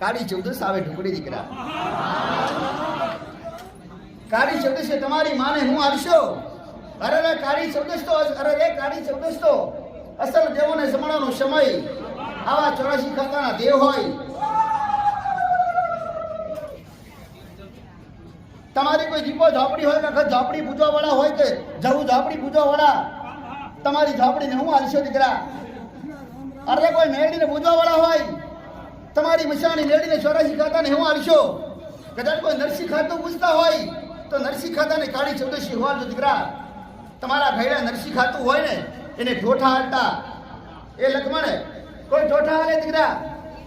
કાળી ચૌદશ આવે ઢુકડી દીકરા. કાળી ચૌદસે તમારી માને હું આવશો અરે રે કાળી ચૌદસ તો અરે રે કાળી ચૌદસ તો. અસલ દેવોને જમાનાનો સમય. આવા ચોરાશી ખાતાના દેવ હોય. તમારી કોઈ દીપો ઝાપડી હોય કે ઝાપડી પૂજવા વાળા હોય કે જવું ઝાપડી પૂજવા વાળા તમારી ઝાપડીને હું હાલશો દીકરા? અરે કોઈ મેળીને પૂજવા વાળા હોય? તમારી મશાની મેળીને ચોરાશી ખાતાને હું હાલશો કદાચ કોઈ નરસિંહ ખાતું પૂછતા હોય, તો નરસિંહ ખાતાને કાળી ચૌદશી હોવાજો દીકરા. તમારા ભાઈડા નરસિંહ ખાતું હોય ને, એને ઠોઠા હાલતા એ લખમણે, કોઈ ઠોઠા હાલે દીકરા?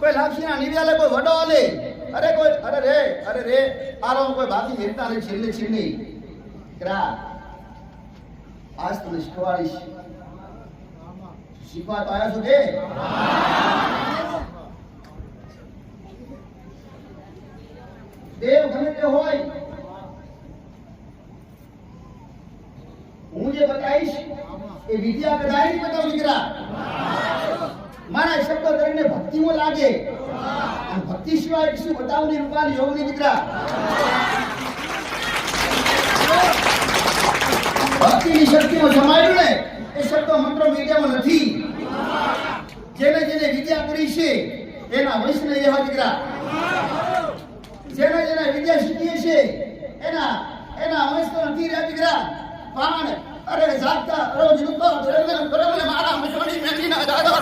કોઈ લાપસીના નિવ્યાલે કોઈ વડો હાલે અરે કોઈ, અરે રે અરે રે, આરો કોઈ બાકી હેરતા ને છેલ્લે છેલ્લે દીકરા, આજ તમને શીખવાડીશ. શીખવા તો આવ્યા છો કે? દેવ ગમે હોય. હું જે બતાવીશ એ વિદ્યા કદાચ બતાવ દીકરા. મારા શબ્દો કરીને ભક્તિમાં લાગે. ભક્તિ સિવાય શું બતાવની રૂપાની યોગની દીકરા. ભક્તિની શક્તિમાં સમાયું ને, એ શબ્દો મંત્રો વિદ્યામાં નથી. જેને જેને વિદ્યા કરી છે, એના વૈષ્ણવ એવા દીકરા. જેને જેને વિદ્યા શીખીએ છે એના એના વંશનો નથી દીકરા પાણ અરે જાગતા રોજ રૂપો ધરમ ધરમ મારા મસોડી મેંદીના દાદા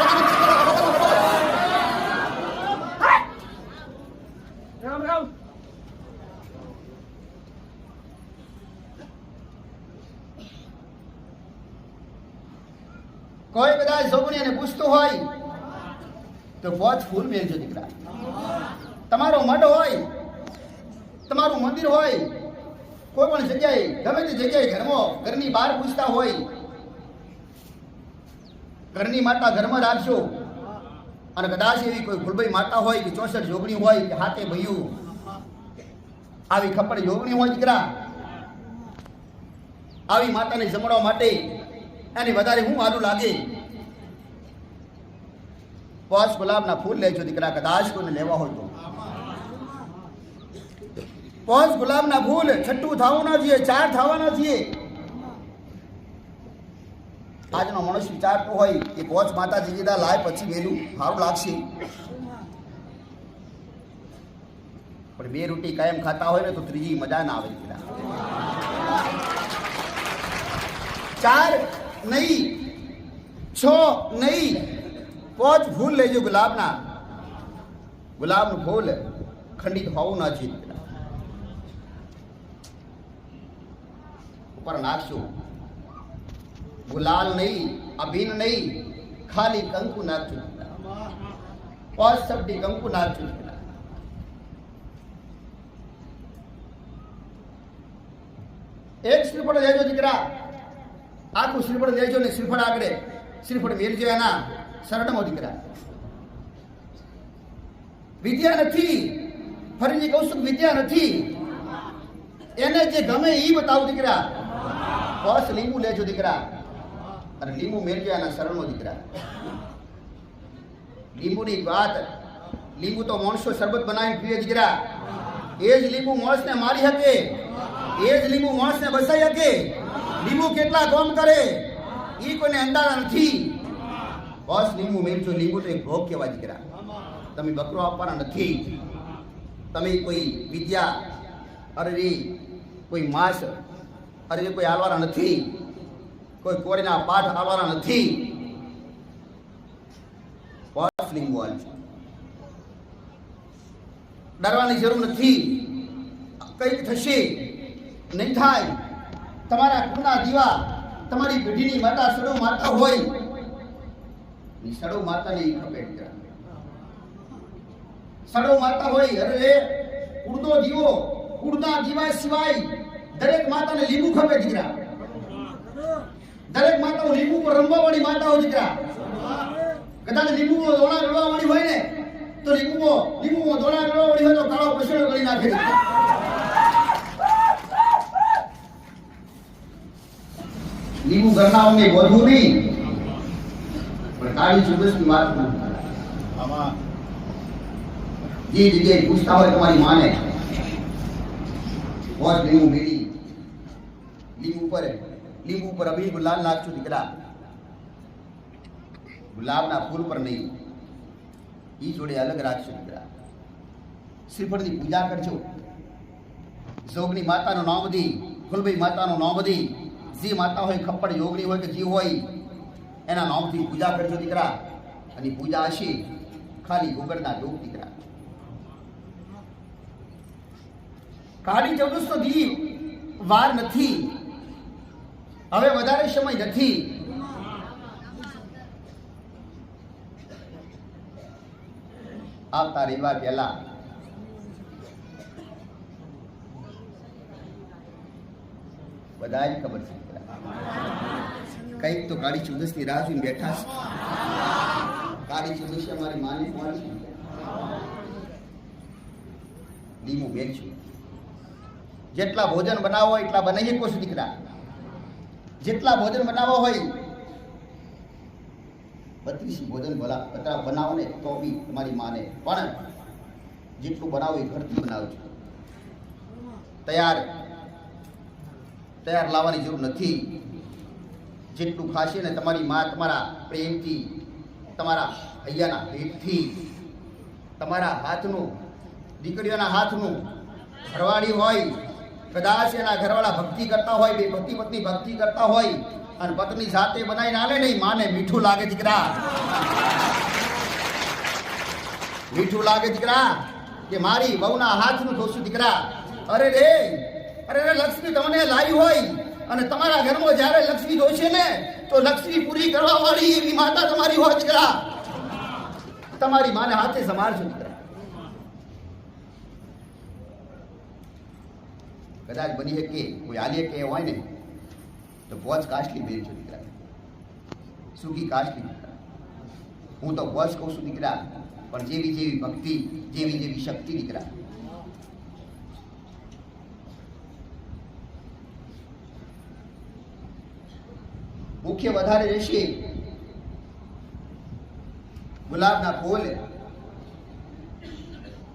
રામ રામ. કોઈ કદાચ જોગણીને પૂછતું હોય તો પોચ ફૂલ મેળજો દીકરા. તમારો મઢ હોય તમારું મંદિર હોય, કોઈ પણ જગ્યાએ, ગમે તે જગ્યાએ ઘરમાં ઘરની બહાર પૂછતા હોય, ઘરની માતા ઘરમાં રાખજો. અને કદાચ એવી કોઈ ભૂલભાઈ માતા હોય કે ચોસઠ જોગણી હોય કે હાથે ભયું આવી ખપડ જોગણી હોય દીકરા. આવી માતાને જમણવા માટે એની વધારે હું આડું લાગે? પાંચ ગુલાબના ફૂલ લેજો દીકરા, કદાચ કોઈને લેવા હોય તો. પાંચ ગુલાબના ફૂલ છઠ્ઠું થવું ના જોઈએ, ચાર થવાના છીએ આજનો મનુષ્ય વિચારતો હોય, કે પોચ માતાજી કીધા લાય પછી વેલું. સારું લાગશે. પણ બે રોટી કાયમ ખાતા હોય ને, તો ત્રીજી મજા ના આવે કીધા ચાર નહીં, છ નહીં. પાંચ ફૂલ લેજો ગુલાબના. ગુલાબનું ફૂલ ખંડિત હોવું ના છે દીકરા ઉપર નાખશો ગુલાલ નહીં અભિન નહીં ખાલી કંકુ નાખશું પાંચ શબ્દી કંકુ નાખશું એક શ્રીફળ લેજો દીકરા આખું શ્રીફળ લેજો ને શ્રીફળ આગળ શ્રીફળ મેળજો એના શરણમાં દીકરા વિદ્યા નથી ફરીથી કહું છું વિદ્યા નથી એને જે ગમે એ બતાવું દીકરા બસ લીંબુ લેજો દીકરા અને લીંબુ મેળજો એના શરણમાં દીકરા લીંબુની વાત લીંબુ તો માણસો શરબત બનાવીને પીએ દીકરા એ જ લીંબુ માણસને મારી શકે એ જ લીંબુ માણસને બસાઈ શકે લીંબુ કેટલા કામ કરે એ કોઈને અંદાજા નથી બસ લીંબુ મેળજો લીંબુ તો એક ભોગ કહેવાય દીકરા તમે બકરો આપવાના નથી તમે કોઈ વિદ્યા અરે રે કોઈ માસ અરે કોઈ હાલવાના નથી. કોઈ કોરીના પાઠ હાલવાના નથી. ડરવાની જરૂર નથી. કંઈક થશે. નહીં થાય. તમારા કુળના દીવા તમારી પેઢીની માતા સડો માતા હોય. સડો માતાને ઈ ખપે દીકરા. સડો માતા હોય અરે કુળનો દીવો, કુળના દીવા સિવાય દરેક માતાને લીંબુ ખપે દીકરા. દરેક માતાઓ લીંબુ પર રમવા વાળી માતાઓ દીકરા. કદાચ લીંબુ દોણા રડવા વાળી હોય ને તો લીંબુ લીંબુ દોણા રડવા વાળી હોય તો કાળો પછેડો કરી નાખે લીંબુ લીંબુ અમને વધુ નહીં. પણ કાળી ચુંદસની વાત ના જે જગ્યાએ પૂછતા હોય તમારી માને. વોચ લીંબુ મીડી લીંબુ ઉપર લીંબુ ઉપર અભી ગુલાલ નાખશું દીકરા. ગુલાબના ફૂલ પર નહીં. એ જોડે અલગ રાખશું દીકરા. શ્રીફળની પૂજા કરજો. જોગની માતાનું નામ દી ફૂલભાઈ માતાનું નામ દી જે માતા હોય, ખપ્પડ યોગની હોય કે જે હોય, એના નામથી પૂજા કરજો દીકરા. અને પૂજા હશે, ખાલી ગુગળના ડોક દીકરા. કાળી ચૌદસનો દીવ વાર નથી. હવે વધારે સમય નથી. આવતા રવિવાર પહેલા. બધા જ ખબર છે. કંઈક તો કાળી ચુદસની રાહ જોઈને બેઠા છે. કાળી ચુદસ અમારી માની કોણ છે? લીંબુ બેન છું. જેટલા ભોજન બનાવો એટલા બનાવીએ કોશ દીકરા. જેટલા ભોજન બનાવવા હોય, બત્રીસ ભોજન બધા બનાવો ને તો બી તમારી માને. પણ જેટલું બનાવો એ ઘરથી બનાવજો. તૈયાર. તૈયાર લાવવાની જરૂર નથી. જેટલું ખાશે ને તમારી મા તમારા પ્રેમથી, તમારા અહીંયાના પેટથી તમારા હાથનું, દીકરીઓના હાથનું ભરવાડી હોય કદાચ એના ઘરવાળા ભક્તિ કરતા હોય, બે પતિ પત્ની ભક્તિ કરતા હોય, અને પત્ની સાથે બનાવીને આલે નહીં, માને મીઠું લાગે દીકરા. મીઠું લાગે દીકરા કે મારી વહુના હાથનું ધોશું દીકરા. અરે રે અરે રે, લક્ષ્મી તમને લાવી હોય, અને તમારા ઘરમાં જ્યારે લક્ષ્મી જોશે ને, તો લક્ષ્મી પૂરી કરવા વાળી એવી માતા તમારી હોય દીકરા. તમારી માને હાથે સંભાળજો દીકરા કદાચ બની શકે કોઈ આલિય કે હોય ને તો વોચ કાસ્ટલી બેન છે દીકરા સુખી કાસ્ટલી દીકરા હું તો વોચ કહું છું દીકરા પણ જેવી જેવી ભક્તિ જેવી જેવી શક્તિ દીકરા મુખ્ય વધારે રહેશે ગુલાબના ફૂલ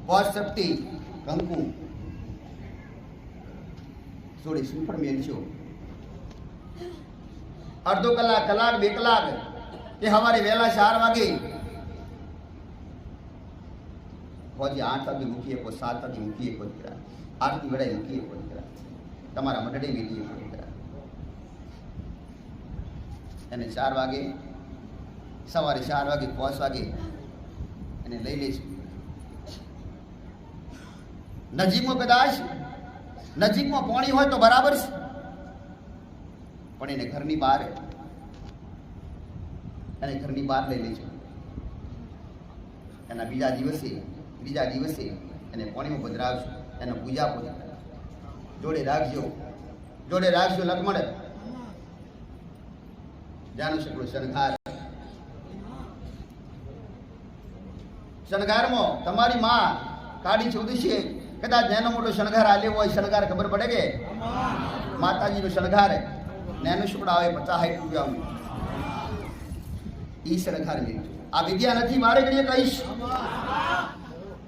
વોચ શક્તિ કંકુ જોડે શ્રીફળ મેળશો અડધો કલાક કલાક બે કલાક કે સવારે વહેલા ચાર વાગે હોજી આઠ વાગે મૂકીએ કો સાત વાગે મૂકીએ કો દીકરા આરતી વેળાએ મૂકીએ કો દીકરા તમારા મંડળે મેળીએ કો દીકરા અને ચાર વાગે સવારે ચાર વાગે પાંચ વાગે એને લઈ લઈશું નજીકમાં કદાચ નજીકમાં પાણી હોય તો બરાબર છે. પણ એને ઘરની બહાર એને ઘરની બહાર લઈ લેજો. એના બીજા દિવસે બીજા દિવસે એને પાણીમાં પધરાવજો. એને પૂજા પૂજા જોડે રાખજો. જોડે રાખજો લક્ષ્મણ જાણું શકલો શણગાર? શણગારમાં તમારી માં કાઢી ચૌદશીએ કદાચ નાનો મોટો શણગાર આલ્યો હોય, શણગાર ખબર પડે કે? માતાજીનો શણગાર નેનો શુકડા આવે, પચાસ સાઠ રૂપિયાનું ઈ શણગાર મેળજો આ વિદ્યા નથી, મારે ઘડીએ કહીશ.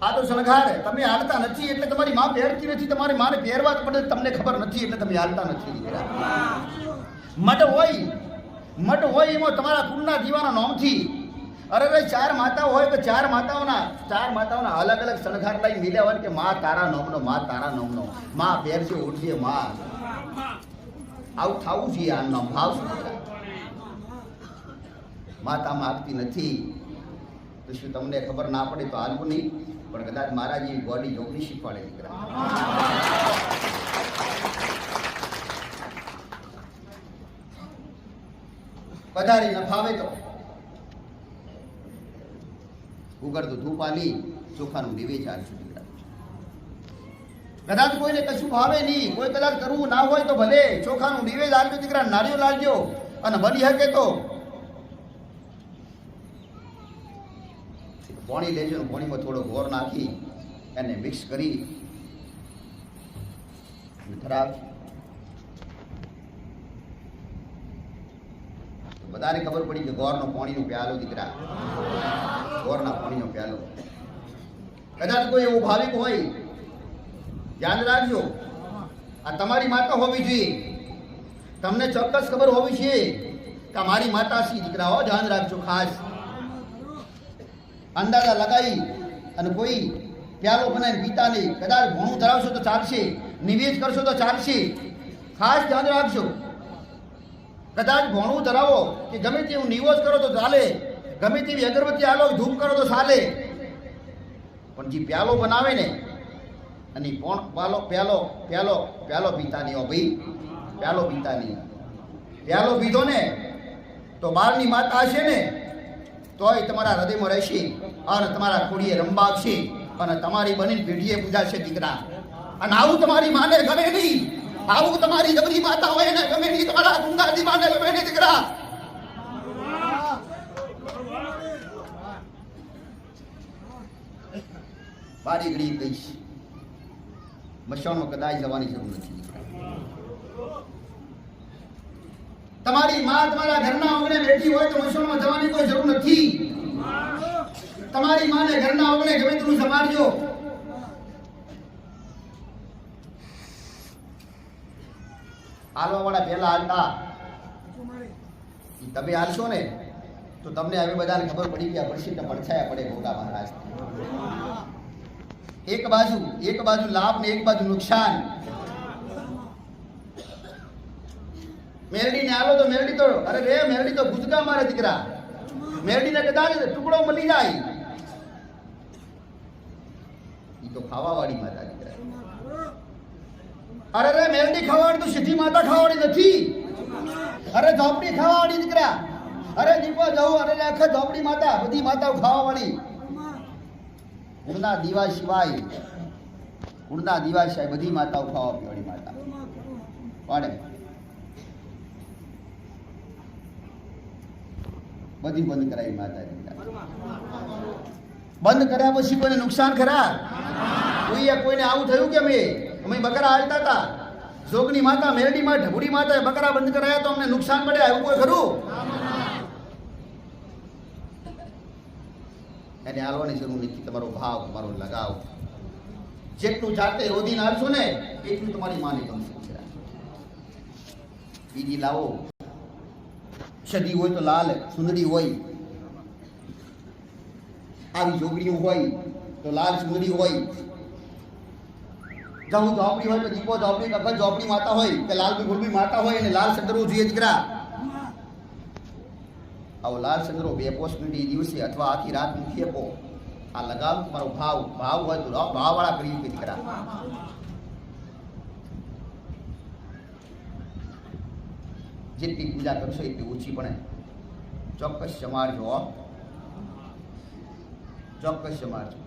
આ તો શણગાર તમે હાલતા નથી, એટલે તમારી માં પહેરતી નથી, તમારે મારે પહેરવા જ પડે, તમને ખબર નથી, એટલે તમે હાલતા નથી. મઢ હોય મઢ હોય એમાં તમારા કુળના દીવાના નામથી અરે ભાઈ, ચાર માતાઓ હોય તો ચાર માતાઓના ચાર માતાઓના અલગ અલગ શણગાર લઈ મિલ્યા હોય કે માં તારા નોમનો, માં તારા નોમનો, માં પહેરશે ઉઠજે માં. આવું થવું જોઈએ, આ નામ ભાવ? માતા માગતી નથી. તો શું તમને ખબર ના પડે તો હાલવું નહીં? પણ કદાચ મારા જેવી બોડી જોગણી શીખવાડે દીકરા. વધારે ન ફાવે તો. ઉગડતું ધૂપ આલી ચોખાનું નિવેચ આપશું દીકરા કદાચ કોઈને કશું ભાવે નહીં, કોઈ કદાચ કરવું ના હોય તો ભલે, ચોખાનું દીવે લાલજો દીકરા નાળિયો લાલજો અને બની શકે તો. પાણી લેજો પોણીમાં થોડો ગોળ નાખી, એને મિક્સ કરી. ખરાબ બધાને ખબર પડી કે ગોળનો પાણીનો પ્યાલો દીકરા. ગોળના પાણીનો પ્યાલો. કદાચ કોઈ એવું ભાવિક હોય, યાદ રાખજો, આ તમારી માતા હોવી જોઈએ. તમને ચોક્કસ ખબર હોવી જોઈએ કે મારી માતા સી દીકરાઓ ધ્યાન રાખજો ખાસ. અંદાજા લગાવી અને કોઈ પ્યાલો બનાવીને પીતા નહીં. કદાચ ભણું ધરાવશો તો ચાલશે, નિવેદ કરશો તો ચાલશે. ખાસ ધ્યાન રાખજો. કદાચ ભણું ધરાવો કે ગમે તેવું નિવેશ કરો તો ચાલે. ગમે તેવી અગરબત્તી આલો ધૂપ કરો તો ચાલે. પણ જે પ્યાલો બનાવે ને, અને કોણ પ્યાલો પ્યાલો પ્યાલો પ્યાલો પીતા નહીં હો ભાઈ. પ્યાલો પીતા નહીં. પ્યાલો પીધો ને, તો બારની માતા હશે ને, તોય તમારા હૃદયમાં રહેશે અને તમારા ખોડીએ રંબાવશે અને તમારી બની પેઢીએ પૂજાશે દીકરા. અને આવું તમારી માને ગમે નહીં. આવું તમારી જબરી માતા હોય ને, ગમે નહીં. તમારા ગુંગાજી માને ગમે નહીં દીકરા. બારી ઘડી કહીશ મશાણમાં કદાચ જવાની જરૂર નથી. તમારી માં તમારા ઘરના આંગણે બેઠી હોય તો મશાણમાં જવાની કોઈ જરૂર નથી. તમારી માને ઘરના આંગણે ગમે તેટલું સંભાળજો. હાલવા વાળા પહેલા હાલતા. તમે હાલશો ને, તો તમને હવે બધાને ખબર પડી ગયા પડશે ને પડછાયા પડે ગોગા મહારાજ. એક બાજુ એક બાજુ લાભ ને એક બાજુ નુકસાન. મેરડી ને આલો તો મેરડી તો, અરે રે, મેરડી તો ગુજગા મારે દીકરા. મેરડી ને કદાચ ટુકડો મળી જાય. એ તો ખાવા વાળી માતા દીકરા. અરે રે, મેરડી ખાવાડી તો સીધી માતા ખાવાડી નથી. અરે ઝોપડી ખાવાવાળી દીકરા. અરે દીપો જવું અરે આખા ઝોપડી માતા, બધી માતાઓ ખાવાવાળી. ગુણના દીવા સિવાય ગુણના દીવા સિવાય બધી માતાઓ ખાવા પીવાળી માતા. પાડે. બધી બંધ કરાવી માતાજી. બંધ કર્યા પછી કોઈને નુકસાન ખરા? કોઈએ કોઈને આવું થયું કે અમે અમે બકરા હાલતા હતા. જોગની માતા મેરડીમાં ઢબુડી માતા બકરા બંધ કરાયા તો અમને નુકસાન પડે એવું કોઈ ખરું? એને હાલવાની જરૂર નથી. તમારો ભાવ, તમારો લગાવ. જેટલું જાતે રોધીને હાલશો ને, એટલું તમારી માને ગમશે બીજી લાવો. સદી હોય તો લાલ, સુંદરી હોય. આવી જોગડીઓ હોય તો લાલ, સુંદરી હોય. જવું ઝોપડી હોય તો દીપો ઝોપડી કખલ ઝોપડી માતા હોય કે લાલ ગુરબી માતા હોય અને લાલ સંદરો જોઈએ દીકરા આવો લાલ સંદરો બે પોસ્ટની દિવસે અથવા આખી રાત મૂકી આપો આ લગાવ તમારો ભાવ ભાવ હોય તો ભાવવાળા કરી કે દીકરા જેટલી પૂજા કરશો એટલી ઓછી પડે ચોક્કસ સમારજો હો. ચોક્કસ સમારજો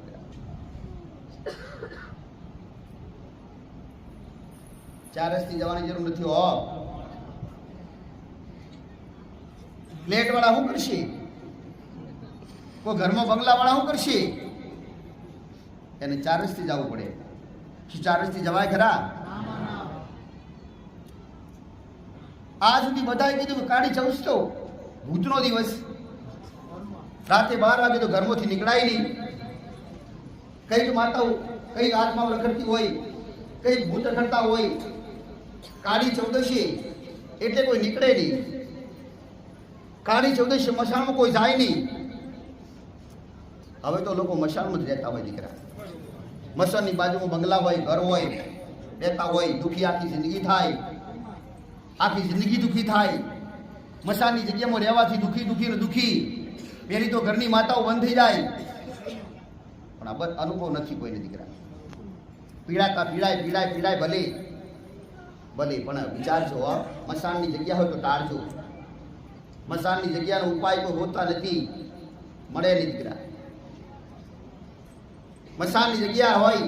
ચાર રસ્તી જવાની જરૂર નથી હો ફ્લેટ વાળા શું કરશે? કોઈ ઘરમાં બંગલા વાળા શું કરશે? એને ચાર રસ્તે જવું પડે. શું ચાર રસ્તે જવાય ખરા? આ સુધી બધાએ કીધું કે કાળી ચૌસ તો ભૂતનો દિવસ. રાતે બાર વાગે તો ઘરમાંથી નીકળાય નહીં. કંઈક માતાઓ, કંઈક આત્માઓ રખડતી હોય, કંઈક ભૂત રખડતા હોય. કાળી ચૌદશી એટલે કોઈ નીકળે નહીં. કાળી ચૌદશી મશાળમાં કોઈ જાય નહીં. હવે તો લોકો મશાળમાં જ રહેતા હોય દીકરા. મસાણની બાજુમાં બંગલા હોય, ઘર હોય, રહેતા હોય, દુખી આખી જિંદગી થાય. આખી જિંદગી દુઃખી થાય. મસાણની જગ્યામાં રહેવાથી દુઃખી, દુખી ને દુખી. પેલી તો ઘરની માતાઓ બંધ થઈ જાય. પણ આ અનુભવ નથી કોઈને દીકરા. પીડાતા પીડાય પીડાય પીડાય ભલે. ભલે, પણ વિચારજો મસાણની જગ્યા હોય તો ટાળજો. મસાણની જગ્યાનો ઉપાય કોઈ હોતા નથી. મળે નહીં દીકરા. મસાણની જગ્યા હોય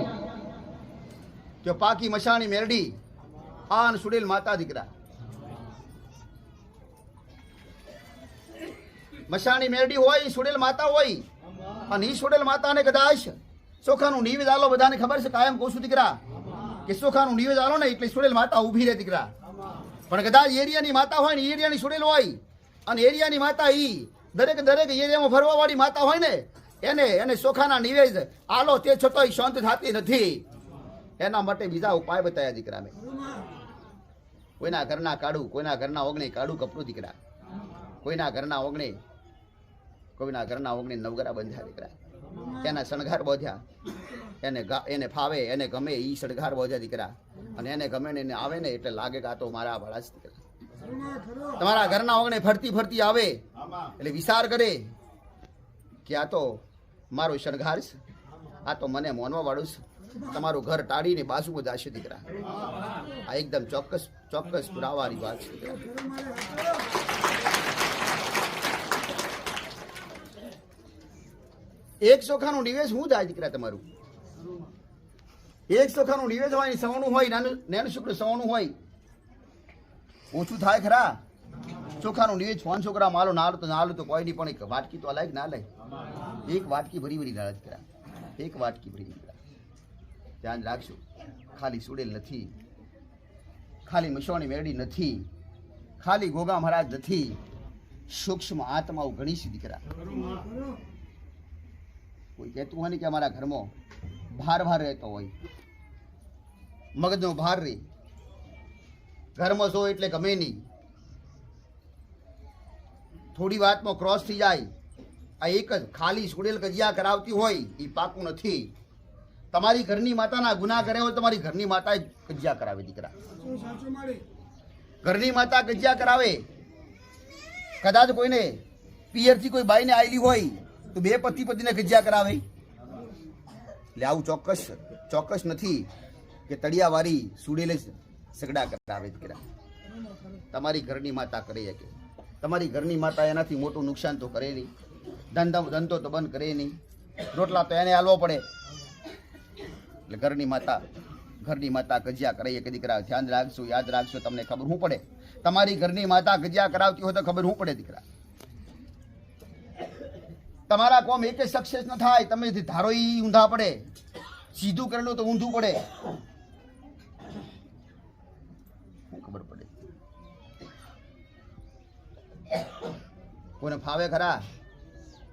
તો પાકી મસાણી મેરડી. આન સુડેલ માતા દીકરા. મસાણી મેરડી હોય, સુડેલ માતા હોય, અને ઈ સુડેલ માતાને કદાચ ચોખાનું નિવેદ આલો, બધાને ખબર છે? કાયમ કહું છું દીકરા, કે ચોખાનું નિવેદ આલો ને એટલે સુડેલ માતા ઊભી રહે દીકરા. પણ કદાચ એરિયાની માતા હોય ને એરિયાની સુડેલ હોય અને એરિયાની માતા ઈ. દરેક દરેક એરિયામાં ફરવા વાળી માતા હોય ને, એને એને ચોખાના નિવેદ. આલો તે છતાંય શાંત થતી નથી. એના માટે બીજા ઉપાય બતાવ્યા દીકરાને. કોઈના ઘરના કાઢું કોઈના ઘરના ઓગણે કાઢું કપડું દીકરા. કોઈના ઘરના ઓગણે, કોઈના ઘરના ઓગણે નવગરા બંધ્યા દીકરા. એના શણગાર બોધ્યા. એને એને ફાવે, એને ગમે એ શણગાર બોધ્યા દીકરા. અને એને ગમે ને એને આવે ને એટલે લાગે કે આ તો મારા જ દીકરા. તમારા ઘરના ઓગણે ફરતી ફરતી આવે એટલે વિચાર કરે કે આ તો મારો શણગાર છે. આ તો મને મોનવા વાળું છે. તમારું ઘર ટાળીને બાજુમાં જશે દીકરા. આ એકદમ ચોક્કસ ચોક્કસ પુરાવાની વાત છે એક ચોખાનું નિવેશ શું થાય દીકરા તમારું? એક ચોખાનું નિવેશ હોય સવણું હોય નાનું નેનું શુક્ર સવણું હોય. ઓછું થાય ખરા? ચોખાનું નિવેશ છોન છોકરા, માલો નાલો તો નાલો તો કોઈ નહીં, પણ એક વાટકી તો અલાય ના લાય એક વાટકી ભરી ભરી લાળ કરા એક વાટકી ભરી ભરી ધ્યાન રાખજો, ખાલી સુડેલ નથી. ખાલી મસોણી મેળી નથી. ખાલી ગોગા મહારાજ નથી. સૂક્ષ્મ આત્માઓ ઘણી છે દીકરા. કોઈ કહેતું હોય ને કે અમારા ઘરમાં ભાર ભાર રહેતો હોય, મગજનો ભાર રહે ઘરમાં છો એટલે ગમે નહીં. થોડી વાતમાં ક્રોસ થઈ જાય. આ એક જ ખાલી સુડેલ કજિયા કરાવતી હોય એ પાકું નથી. તમારી ઘરની માતાના ગુના કર્યા હોય તમારી ઘરની માતા કજિયા કરાવે દીકરા. ઘરની માતા કજિયા કરાવે. કદાચ કોઈને પિયરથી કોઈ બાઈને આવેલી હોય, તો બે પતિ પતિને કજિયા કરાવે. એટલે આવું ચોક્કસ ચોક્કસ નથી કે તળિયાવાળી સુડેલે સગડા કરાવે દીકરા તમારી ઘરની માતા કરી શકે. તમારી ઘરની માતા એનાથી મોટું નુકસાન તો કરે નહીં. ધંધા, ધંધો તો બંધ કરે નહીં. રોટલા તો એને હાલવો પડે. એટલે ઘરની માતા ઘરની માતા ગજિયા કરાવીએ કે દીકરા ધ્યાન રાખજો, યાદ રાખજો, તમને ખબર શું પડે. તમારી ઘરની માતા ગજિયા કરાવતી હોય તો ખબર શું પડે દીકરા. તમારા કોમ એક સક્સેસ ન થાય, તમે ધારો એ ઊંધા પડે. સીધું કરેલું તો ઊંધું પડે. ખબર પડે. કોઈને ફાવે ખરા?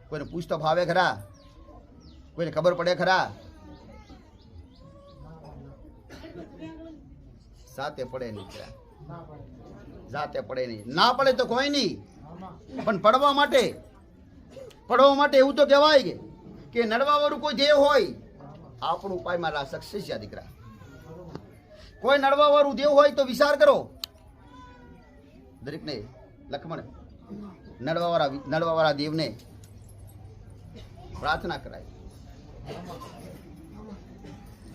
કોઈને પૂછતો ફાવે ખરા? કોઈને ખબર પડે ખરા? સાથે પડે નહીં. જાતે પડે નહીં. ના પડે તો કોઈ નહીં. પણ પડવા માટે પડવા માટે એવું તો કહેવાય કે નડવા વાળું કોઈ દેવ હોય, આપણું ઉપાયમાં સક્સેસ છે દીકરા. કોઈ નડવાવાળું દેવ હોય તો વિચાર કરો. દરેકને લખમણ, નડવાવાળા નડવાવાળા દેવને પ્રાર્થના કરાય.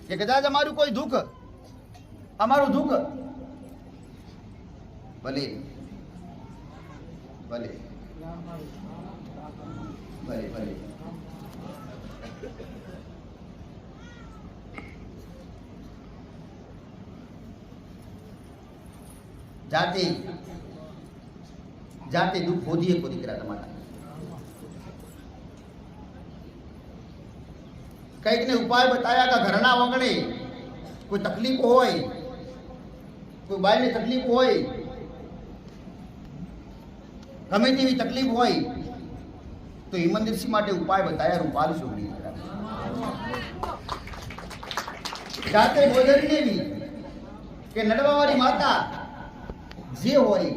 કે કદાચ અમારું કોઈ દુઃખ, અમારું દુઃખ, ભલે ભલે ભલે ભલે. જાતે જાતે દુઃખ શોધીએ કો દીકરા તમારા. કંઈક ને ઉપાય બતાવ્યા કે ઘરના વગણે કોઈ તકલીફ હોય, કોઈ બાઈને તકલીફ હોય, ગમે તેવી તકલીફ હોય, તો હિમંદરસિંહ માટે ઉપાય બતાવ્યા રૂપાલ છોકરી જાતે ભોજન લેવી કે નડવાવાળી માતા જે હોય,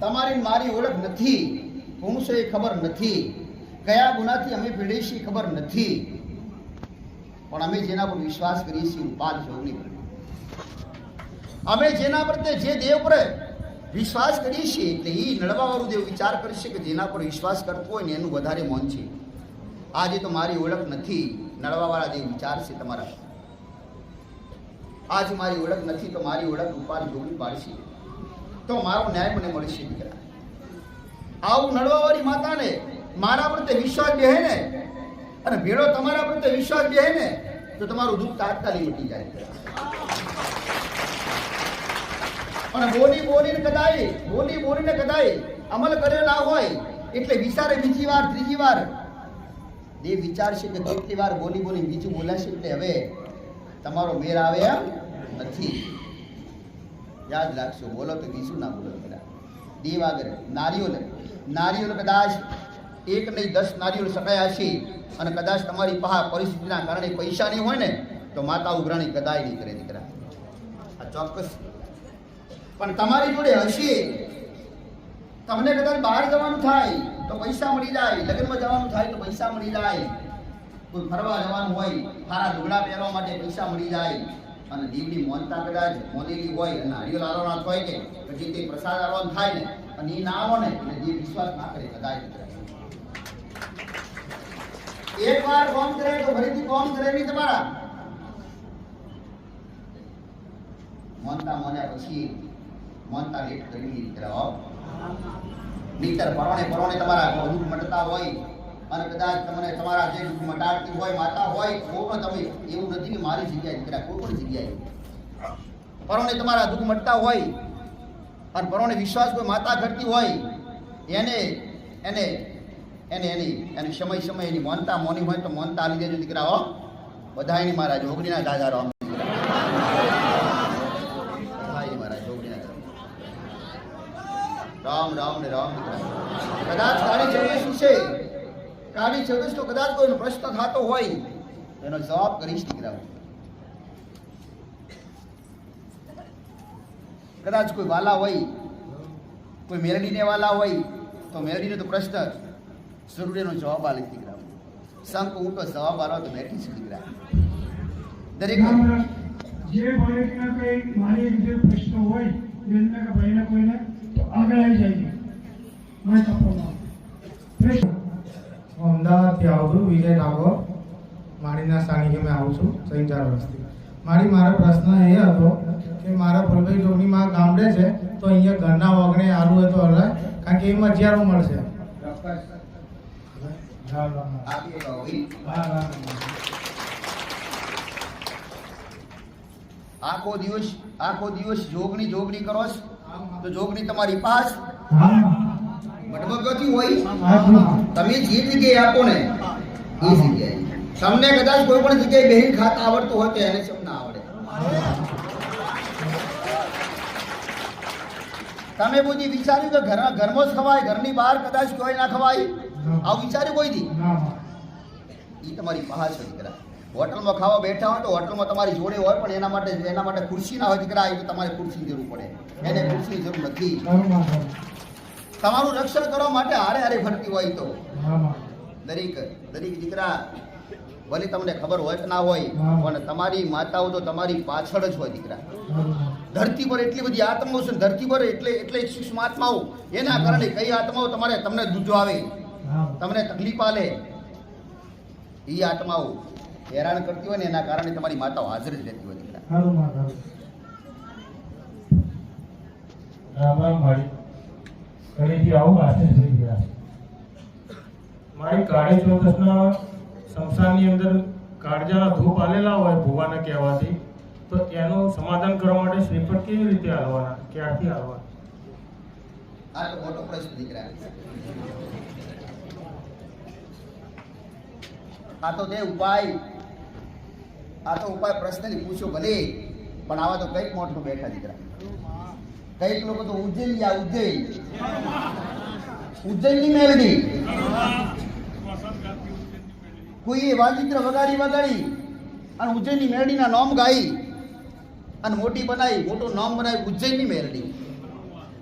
તમારી મારી ઓળખ નથી હું છું એ ખબર નથી, કયા ગુનાથી અમે પીડી છીએ ખબર નથી. પણ અમે જેના પર વિશ્વાસ કરીએ છીએ ઉપાદ જોવની અમે જેના પર જે દેવ પર વિશ્વાસ કરીએ છીએ, એટલે એ નડવાવાળું દેવ વિચાર કરશે કે જેના પર વિશ્વાસ કરતો હોય ને એનું વધારે મૌન છે. આજે તો મારી ઓળખ નથી નડવાવાળા દેવ વિચાર છે તમારા આજ મારી ઓળખ નથી તો મારી ઓળખ ઉપર જોગણી પાડશે. તો મારો ન્યાય મને મળશે દીકરા. આવું નડવાવાળી માતાને મારા પ્રત્યે વિશ્વાસ બેહે ને અને ભેળો તમારા પ્રત્યે વિશ્વાસ બેહે ને તો તમારું દુઃખ તાત્કાલિક ઉઠી જાય અને બોલી બોલીને કદાય, બોલી બોલીને કદાય અમલ કર્યો ના હોય એટલે વિચારે બીજી વાર, ત્રીજી વાર. દેવ વિચારશે કે કેટલી વાર બોલી બોલી બીજું બોલાશે એટલે હવે તમારો મેર આવે એમ નથી. યાદ રાખશો બોલો તો બીજું ના બોલો કદાચ દેવાગર, નારીઓ નારીઓ કદાચ એક નહીં, દસ નારીઓ સકાયા છે અને કદાચ તમારી પહા પરિસ્થિતિના કારણે પૈસા નહીં હોય ને, તો માતા ઉઘરાણી કદાય નહીં કરે દીકરા. આ ચોક્કસ. પણ તમારી જોડે હશે. તમને કદાચ બહાર જવાનું થાય, તો પૈસા મળી જાય. લગ્નમાં જવાનું થાય, તો પૈસા મળી જાય. કોઈ ફરવા જવાનું હોય સારા લુગડા પહેરવા માટે પૈસા મળી જાય. અને દીવડી મોનતા કદાચ મોદેલી હોય અને હરિયો લાલવાના હોય કે પછી તે પ્રસાદ આવવાનું થાય ને અને એ ના આવો ને એટલે જીવ વિશ્વાસ ના કરે કદાચ. એક વાર કોમ કરે તો ફરીથી કોમ કરે નહીં તમારા? મોનતા મોન્યા પછી મોનતા લેટ કરી દીકરા નીતર નહીતર પરવાણે પરવાણે તમારા અનુભવ મળતા હોય અને કદાચ તમને તમારા જે મટાડતી હોય, માતા હોય તો પણ તમે એવું નથી કે મારી જગ્યાએ દીકરા, કોઈ પણ જગ્યાએ. પરવાણે તમારા દુઃખ મટતા હોય, અને પરવાણે વિશ્વાસ કોઈ માતા ઘટતી હોય, એને એને એને, એની એની સમય સમય એની મોનતા મોની હોય, તો મોનતા આવી દેજો દીકરા, હો. બધા એની મારા જોગણીના દાદા રામ રામ ને રામ કદાચ કદાચ કાળી શું વિશે કાળી તો કદાચ કોઈનો પ્રશ્ન થતો હોય, એનો જવાબ કરીશ દીકરા. કદાચ કોઈ વાલા હોય, કોઈ મેરડીને વાલા હોય, તો મેરડીને તો પ્રશ્ન જરૂર એનો જવાબ આલે દીકરા. સંક હું જવાબ આલો તો બેઠી છે દીકરા. દરેક જે ભાઈના કઈ મારી પ્રશ્ન હોય કોઈને આગળ આવી જાય પ્રશ્ન હું અમદાવાદથી આવું છું વિજય ઠાકોર માળીના સ્થાનિકે મેં આવું છું ત્રણ ચાર વર્ષથી. મારી મારો પ્રશ્ન એ હતો કે મારા ફલભાઈ જોગણીમાં ગામડે છે તો અહીંયા ઘરના વગણે આલુ હોય તો હલાય કારણ કે એમાં હજારો મળશે. આખો દિવસ આખો દિવસ જોગણી જોગણી કરો છો, તો જોગણી તમારી પાસ? ભટભગવતી હોય તમે જે જગ્યાએ આપો ને એ જગ્યાએ. તમને કદાચ કોઈ પણ જગ્યાએ બેહીન ખાતા આવડતું હોય તો એને ના આવડે. તમે બુદ્ધિ વિચાર્યું કે ઘર ઘરમાં જ ખવાય ઘરની બહાર કદાચ કોઈ ના ખવાય? આવું વિચાર્યું કોઈ દી? એ તમારી બહાર છે દીકરા. હોટલમાં ખાવા બેઠા હોય તો હોટલમાં તમારી જોડે હોય પણ એના માટે એના માટે ખુરશી ના હોય દીકરા એ તમારે ખુરશીની જરૂર પડે. એને ખુરશીની જરૂર નથી. તમારું રક્ષણ કરવા માટે હારે હારે ફરતી હોય તો. દરેક દરેક દીકરા ભલે તમને ખબર હોય કે ના હોય પણ તમારી માતાઓ તો તમારી પાછળ જ હોય દીકરા. ધરતી પર એટલી બધી આત્માઓ છે ધરતી પર એટલે એટલે સૂક્ષ્મ આત્માઓ એના કારણે કઈ આત્માઓ તમારે તમને દૂજો આવે તમને તકલીફ આલે એ આત્માઓ હેરાન કરતી હોય ને એના કારણે તમારી માતાઓ હાજર જ રહેતી હોય દીકરા. ફરીથી આવું હાથે થઈ ગયા મારી કાળી ચોદસના શમશાનની અંદર કાળજાના ધૂપ આલેલા હોય ભુવાના કહેવાથી તો એનું સમાધાન કરવા માટે શ્રીફળ કેવી રીતે હાલવાના ક્યાંથી હાલવાના આ તો મોટો પ્રશ્ન દીકરા. આ તો તે ઉપાય આ તો ઉપાય પ્રશ્નની પૂછો ભલે પણ આવા તો કંઈક મોટું બેઠા દીકરા. કંઈક લોકો તો ઉજ્જૈન ગયા ઉજ્જૈન ઉજ્જૈનની મેલડી કોઈએ વાજિત્ર વગાડી વગાડી અને ઉજ્જૈનની મેરડીના નામ ગાઈ અને મોટી બનાવી, મોટું નામ બનાવી ઉજ્જૈનની મેલડી.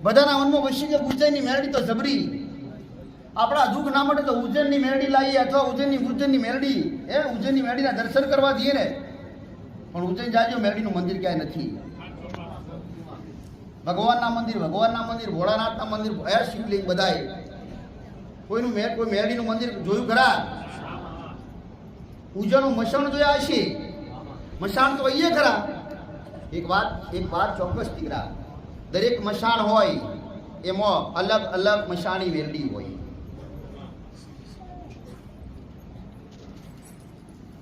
બધાના મનમાં વસી કે ઉજ્જૈનની મેલડી તો જબરી. આપણા દુઃખ ના માટે તો ઉજ્જૈનની મેળડી લાવીએ અથવા ઉજ્જૈનની ઉજ્જૈનની મેરડી એ ઉજ્જૈનની મેરડીના દર્શન કરવા જઈએ ને. પણ ઉજ્જૈન જાજો મેરડીનું મંદિર ક્યાંય નથી. ભગવાનના મંદિર ભગવાનના મંદિર, ભોળાનાથના મંદિર એ શિવલિંગ બધાય. કોઈનું મેર કોઈ મેરડીનું મંદિર જોયું ખરા? પૂજાનું મસાણ જોયા હશે? મસાણ તો અહીંયા ખરા. એક વાત એક વાત ચોક્કસ દીકરા. દરેક મસાણ હોય, એમાં અલગ અલગ મસાણી વેરડી હોય.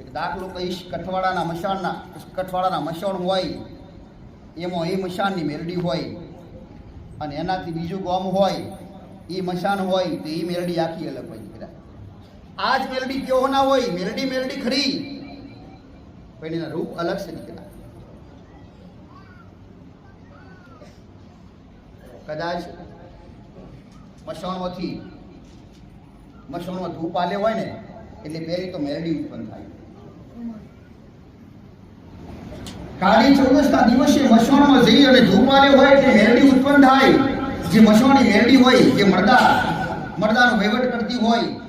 એક દાખલો કહીશ, કઠવાડાના મસાણના કઠવાડાના મસાણ હોય. એમાં એ મશાનની મેરડી હોય અને એનાથી બીજું ગોમ હોય, એ મશાન હોય તો એ મેરડી આખી અલગ હોય દીકરા. આ જ મેલડી કેવો ના હોય મેલડી મેલડી ખરી. પણ એના રૂપ અલગ છે દીકરા. કદાચ મસાણમાંથી મસોણમાં ધૂપ આલે હોય ને, એટલે પહેલી તો મેરડી ઉત્પન્ન થાય. કાળી ચૌદસના દિવસે મસવાણમાં જઈ અને ધૂપ હોય એટલે મેરડી ઉત્પન્ન થાય. જે મસવાણી મેરડી હોય, જે મરદા, મરદાનો વહીવટ કરતી હોય